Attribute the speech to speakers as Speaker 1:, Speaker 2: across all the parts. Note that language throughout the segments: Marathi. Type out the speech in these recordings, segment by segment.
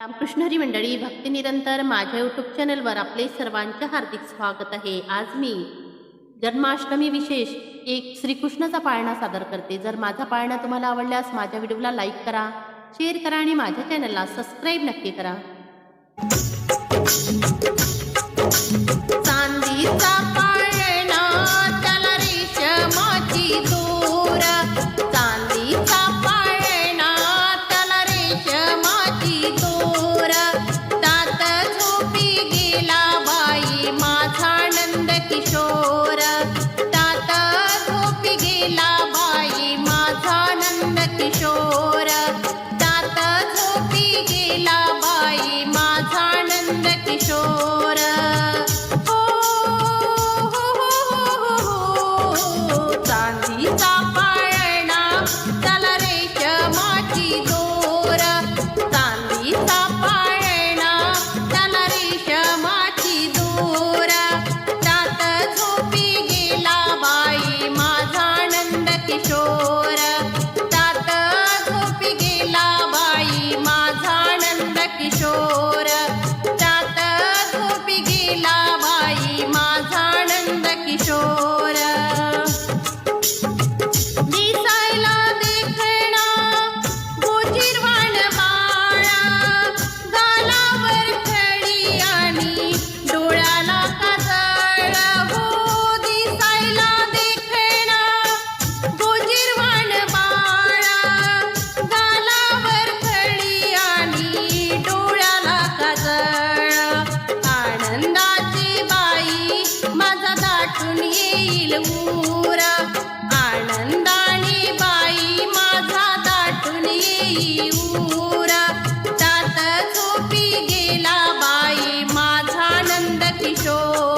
Speaker 1: रामकृष्ण हरी मंडळी भक्तिनिरंतर माझ्या यूट्यूब चॅनलवर आपले सर्वांचे हार्दिक स्वागत आहे. आज मी जन्माष्टमी विशेष एक श्रीकृष्णाचा पाळणा सादर करते. जर माझा पाळणा तुम्हाला आवडल्यास माझ्या व्हिडिओला लाईक करा शेअर करा आणि माझ्या चॅनलला सबस्क्राईब नक्की करा. चांदीचा चोर होईल आनंदाने बाई माझा दाटून येई उरा तात गेला बाई माझा नंद किशोर.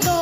Speaker 1: go.